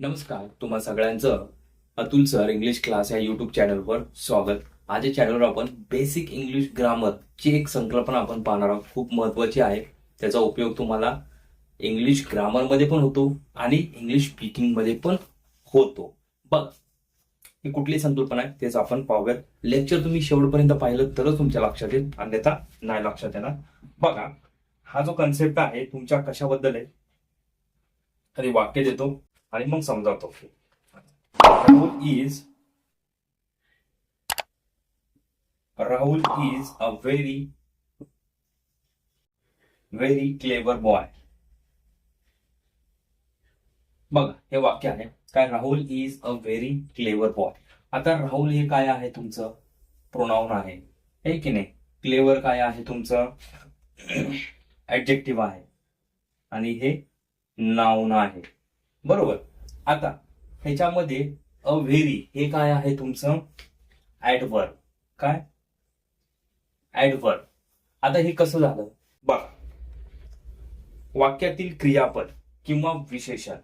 नमस्कार तुम्हा सगळ्यांचं अतुल सर इंग्लिश क्लास या युट्यूब चॅनलवर स्वागत. आज या चॅनलवर आपण बेसिक इंग्लिश ग्रामर ची एक संकल्पना आपण पाहणार आहोत. खूप महत्वाची आहे. त्याचा उपयोग तुम्हाला इंग्लिश ग्रामरमध्ये पण होतो आणि इंग्लिश स्पीकिंगमध्ये पण होतो. बघ ही कुठली संकल्पना आहे तेच आपण पाहूयात. लेक्चर तुम्ही शेवटपर्यंत पाहिलं तरच तुमच्या लक्षात येईल. अन्यथा नाही लक्षात येणार. बघा हा जो कन्सेप्ट आहे तुमच्या कशाबद्दल आहे? आधी वाक्य देतो? आणि मग समजावतो. Rahul is Rahul is a very very clever boy बघा हे वाक्य आहे. काय? Rahul is a very clever boy आता राहुल हे काय आहे तुमचं? प्रोनाऊन आहे. हे की नाही? क्लेवर काय आहे तुमचं? ऍडजेक्टिव्ह आहे. आणि हे नाऊन आहे. बरोबर. आता ह्याच्यामध्ये अ व्हेरी हे काय आहे तुमचं? ऍडवर्ब काय? ऍडवर्ब आता हे कसं झालं? बघा. वाक्यातील क्रियापद किंवा विशेषण.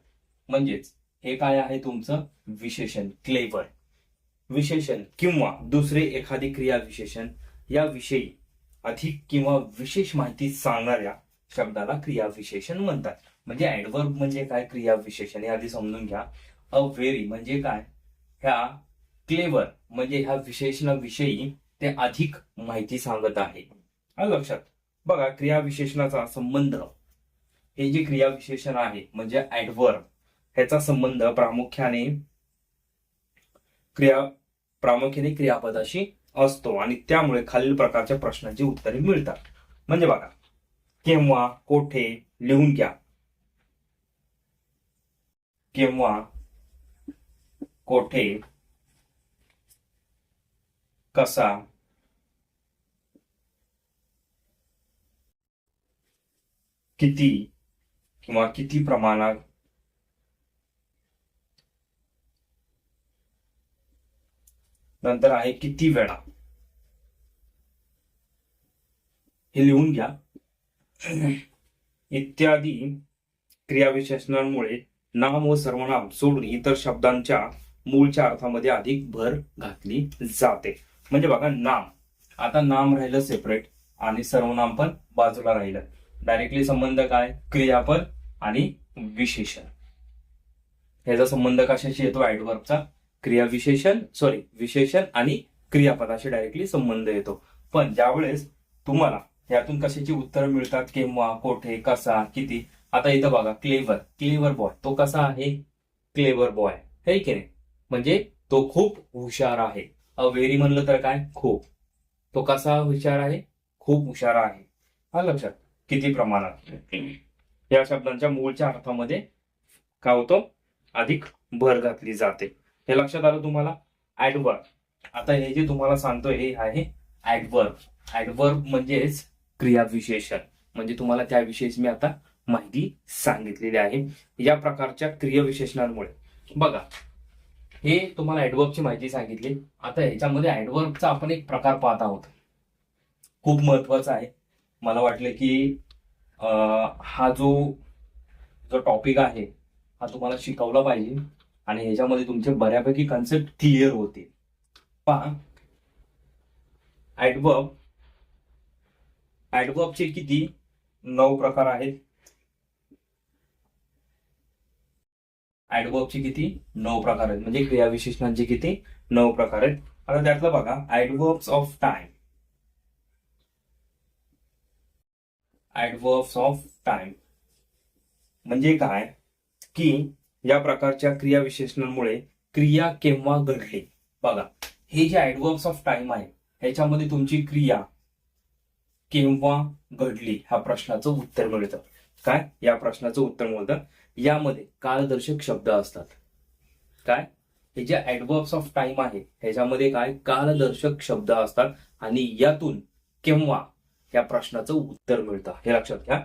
म्हणजेच हे काय आहे तुमचं? विशेषण. क्लेवर विशेषण किंवा दुसरे एखादी क्रिया विशेषण याविषयी अधिक किंवा विशेष माहिती सांगणाऱ्या शब्दाला क्रिया विशेषण म्हणतात. म्हणजे ऍडवर्ब म्हणजे काय? क्रिया विशेषण हे आधी समजून घ्या. अ व्हेरी म्हणजे काय? ह्या क्लेवर म्हणजे ह्या विशेषणाविषयी ते अधिक माहिती सांगत आहे. लक्षात. बघा क्रिया विशेषणाचा संबंध. हे जे क्रिया विशेषण आहे म्हणजे ऍडवर्ब ह्याचा संबंध प्रामुख्याने क्रिया प्रामुख्याने क्रियापदाशी असतो आणि त्यामुळे खालील प्रकारच्या प्रश्नांची उत्तरे मिळतात. म्हणजे बघा केव्हा कोठे लिहून घ्या. केव्हा कोठे कसा किती किंवा किती प्रमाणात नंतर आहे किती वेळा. हे लिहून घ्या. इत्यादी क्रियाविशेषणांमुळे नाम व सर्वनाम सोडून इतर शब्दांच्या मूळच्या अर्थामध्ये अधिक भर घातली जाते. म्हणजे बघा नाम. आता नाम राहिलं सेपरेट आणि सर्वनाम पण बाजूला राहिलं. डायरेक्टली संबंध काय? क्रियापद आणि विशेषण. ह्याचा संबंध कशाशी येतो? ऍडवर्बचा क्रिया विशेषण सॉरी विशेषण आणि क्रियापदाशी डायरेक्टली संबंध येतो. पण ज्यावेळेस तुम्हाला यातून कशाची उत्तरं मिळतात? केव्हा कोठे कसा किती? आता इथं बघा क्लेवर. Clever boy. तो कसा आहे? Clever boy. हे की नाही? म्हणजे तो खूप हुशार आहे. अ व्हेरी म्हणलं तर काय? खूप. तो कसा हुशार आहे? खूप हुशार आहे. हा लक्षात. किती प्रमाणात? या शब्दांच्या मूळच्या अर्थामध्ये काय होतो अधिक भर घातली जाते. हे लक्षात आलं तुम्हाला? ऍडवर्ब आता हे जे तुम्हाला सांगतो हे आहे ऍडवर्ब ऍडवर्ब म्हणजेच क्रियाविशेषण. म्हणजे तुम्हाला त्याविषयीच मी आता माहिती सांगितलेली आहे या प्रकारच्या क्रियविशेषणांमुळे. बघा हे तुम्हाला ऍडवर्बची माहिती सांगितली. आता ह्याच्यामध्ये ऍडवर्बचा आपण एक प्रकार पाहत आहोत. खूप महत्त्वाचा आहे. मला वाटलं की हा जो जो टॉपिक आहे हा तुम्हाला शिकवला पाहिजे. आणि ह्याच्यामध्ये तुमचे बऱ्यापैकी कन्सेप्ट क्लिअर होते. पहा. ऍडवर्ब ऍडवर्बचे किती नऊ प्रकार आहेत? ऍडवर्बचे किती? नऊ प्रकार आहेत. म्हणजे क्रियाविशेषणांचे किती? नऊ प्रकार आहेत. आता त्यातलं बघा. Adverbs of time adverbs of time म्हणजे काय? की या प्रकारच्या क्रियाविशेषणांमुळे क्रिया केव्हा घडली? बघा. हे जे ऍडवर्ब्स ऑफ टाइम आहे ह्याच्यामध्ये तुमची क्रिया केव्हा घडली? ह्या प्रश्नाचं उत्तर मिळतं. काय? या प्रश्नाचं उत्तर मिळतं. यामध्ये कालदर्शक शब्द असतात. काय? हे जे ऍडवर्ब्स ऑफ टाइम आहे ह्याच्यामध्ये काय? कालदर्शक शब्द असतात आणि यातून केव्हा या प्रश्नाचं उत्तर मिळतं हे लक्षात घ्या.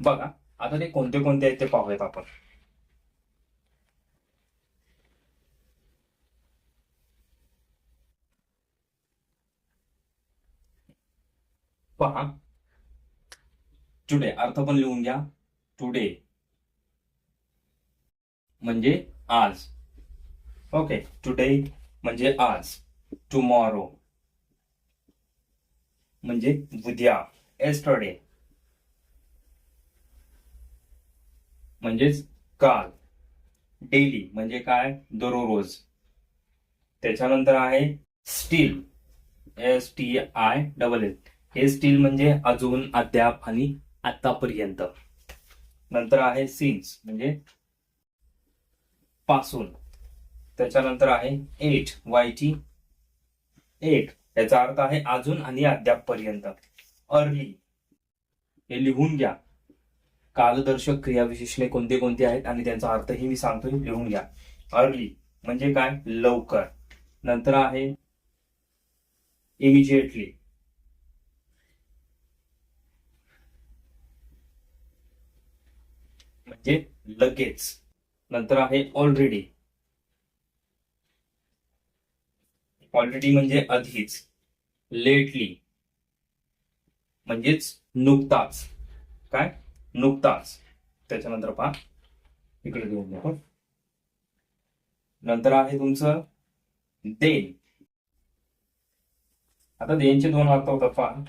बघा आता ते कोणते कोणते आहेत ते पाहूयात आपण. पहा. टुडे अर्थ पण लिहून घ्या. टुडे म्हणजे आज. ओके टुडे म्हणजे आज. टुमॉरो म्हणजे उद्या. एस्टरडे म्हणजेच काल. डेली म्हणजे काय? दररोज. त्याच्यानंतर आहे still S T I double L हे स्टील म्हणजे अजून अद्याप आणि आतापर्यंत. नंतर आहे सिन्स म्हणजे पासून. त्याच्यानंतर आहे एट वाय टी एट याचा अर्थ आहे अजून आणि अद्याप पर्यंत अर्ली हे लिहून घ्या. कालदर्शक क्रियाविशेषणे कोणते कोणते आहेत आणि त्यांचा अर्थही मी सांगतोय लिहून घ्या. अर्ली म्हणजे काय? लवकर. नंतर आहे इमिजिएटली म्हणजे लगेच. नंतर आहे ऑलरेडी ऑलरेडी म्हणजे आधीच. लेटली म्हणजेच नुकताच. काय? नुकताच. त्याच्यानंतर पहा. इकडे घेऊन आपण. नंतर आहे तुमचं देन आता देनचे दोन अर्थ होतात पहा.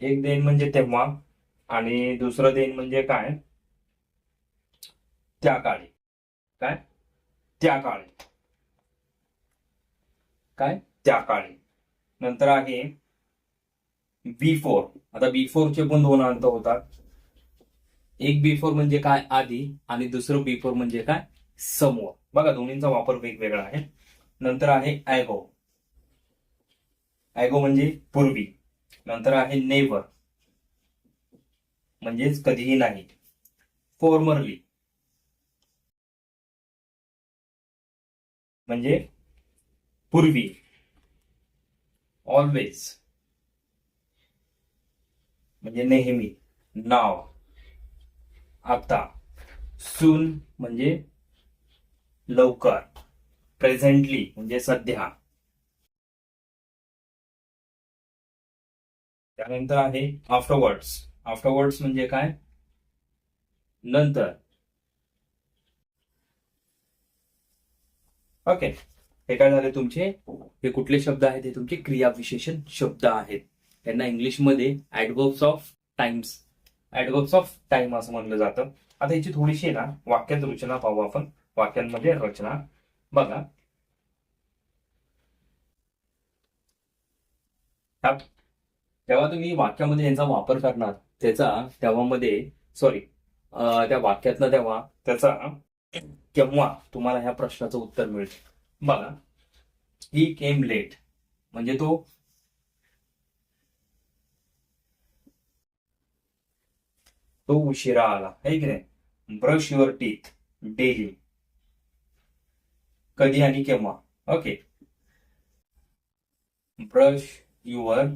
एक देन म्हणजे तेव्हा आणि दुसरं देन म्हणजे काय? त्या काळी. काय? त्या काळी काय? त्या काळी नंतर आहे बिफोर आता बी फोरचे पण दोन अर्थ होतात. एक बिफोर म्हणजे काय? आधी आणि दुसरं बिफोर म्हणजे काय? समोर. बघा दोन्हींचा वापर वेगवेगळा आहे. नंतर आहे ॲगो. ॲगो म्हणजे पूर्वी. नंतर आहे नेवर. म्हणजेच कधीही नाही. फॉर्मरली. म्हणजे पूर्वी. ऑलवेज म्हणजे नेहमी. नाव आता. सून म्हणजे लवकर. प्रेझेंटली म्हणजे सध्या. त्यानंतर आहे आफ्टरवर्ड्स आफ्टरवर्ड्स म्हणजे काय? नंतर. ओके हे काय झाले तुमचे? हे कुठले शब्द आहेत? हे तुमचे क्रियाविशेषण शब्द आहेत. त्यांना इंग्लिशमध्ये adverbs of times adverbs of time असं म्हणलं जातं. आता याची थोडीशी ना वाक्यात रचना पाहू आपण. वाक्यांमध्ये रचना. बघा. तेव्हा तुम्ही वाक्यामध्ये यांचा वापर करणार त्याचा तेव्हामध्ये सॉरी त्या वाक्यातनं तेव्हा त्याचा केव्हा तुम्हाला ह्या प्रश्नाचं उत्तर मिळेल? बघा ही केम लेट म्हणजे तो तो उशिरा आला आहे की नाही? ब्रश युअर टीथ डेली कधी आणि केव्हा? Okay brush your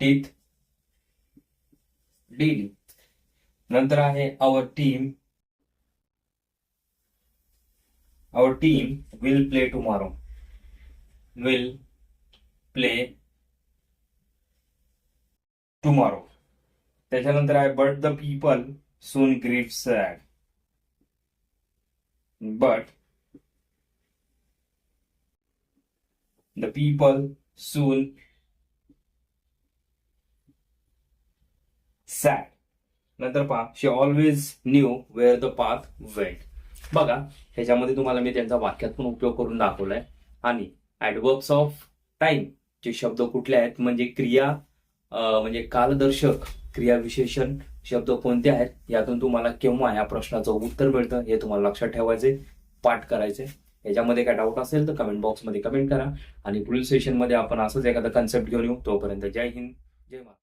teeth daily नंतर आहे our team our team will play tomorrow will play tomorrow त्याच्यानंतर आहे but the people soon greet sad but the people soon sad नंतर पहा she always knew where the path wait बघा ह्याच्यामध्ये तुम्हाला मी त्यांचा वाक्यात पण उपयोग करून दाखवलाय. आणि ऍडवर्ब्स ऑफ टाइम जे शब्द कुठले आहेत? म्हणजे क्रिया म्हणजे कालदर्शक क्रियाविशेषण शब्द कोणते आहेत? यातून तुम्हाला केव्हा या प्रश्नाचं उत्तर मिळतं हे तुम्हाला लक्षात ठेवायचे पाठ करायचे याच्यामध्ये काय डाऊट असेल तर कमेंट बॉक्समध्ये कमेंट करा. आणि पुढील सेशनमध्ये आपण असंच एखादा कन्सेप्ट घेऊन येऊ. तोपर्यंत जय हिंद जय महाराज